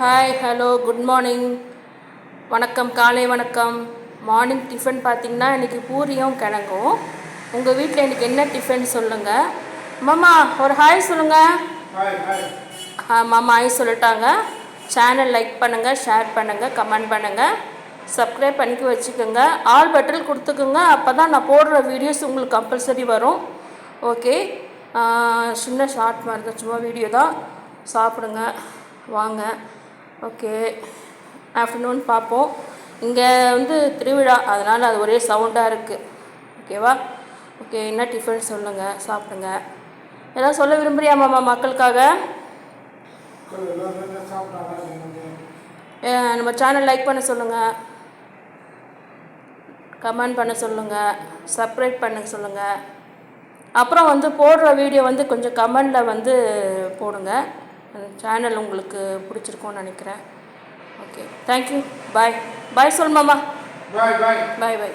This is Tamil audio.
ஹாய் ஹலோ குட் மார்னிங் வணக்கம் காலை வணக்கம். மார்னிங் டிஃபன் பார்த்தீங்கன்னா இன்றைக்கி பூரியும் கிழங்கும். உங்கள் வீட்டில் இன்றைக்கி என்ன டிஃபன் சொல்லுங்கள் மாமா ஒரு ஹாய் சொல்லுங்கள் மாமா ஹாய் சொல்லிட்டாங்க. சேனல் லைக் பண்ணுங்கள் ஷேர் பண்ணுங்கள் கமெண்ட் பண்ணுங்கள் சப்ஸ்கிரைப் பண்ணிக்க வச்சுக்கோங்க. ஆல் பட்டல் கொடுத்துக்குங்க. அப்போ தான் நான் போடுற வீடியோஸ் உங்களுக்கு கம்பல்சரி வரும். ஓகே சின்ன ஷார்ட் மாதிரி தான். சும்மா வீடியோ தான். சாப்பிடுங்க. வாங்க. ஓகே. ஆஃப்டர்நூன் பார்ப்போம். இங்கே வந்து திருவிழா அதனால் அது ஒரே சவுண்டாக இருக்குது ஓகேவா? ஓகே என்ன டிஃபன் சொல்லுங்கள் சாப்பிடுங்க. ஏதாவது சொல்ல விரும்புகிறியாமாம்மா மாமா மக்களுக்காக? நம்ம சேனல் லைக் பண்ண சொல்லுங்கள் கமெண்ட் பண்ண சொல்லுங்கள் சப்ரேட் பண்ண சொல்லுங்கள் அப்புறம் வந்து போடுற வீடியோ வந்து கொஞ்சம் கமெண்டில் வந்து போடுங்க. சேனல் உங்களுக்கு பிடிச்சிருக்கும்னு நினைக்கிறேன். ஓகே தேங்க்யூ பாய் பாய் சொல் மாமா. பாய் பாய் பாய் பாய்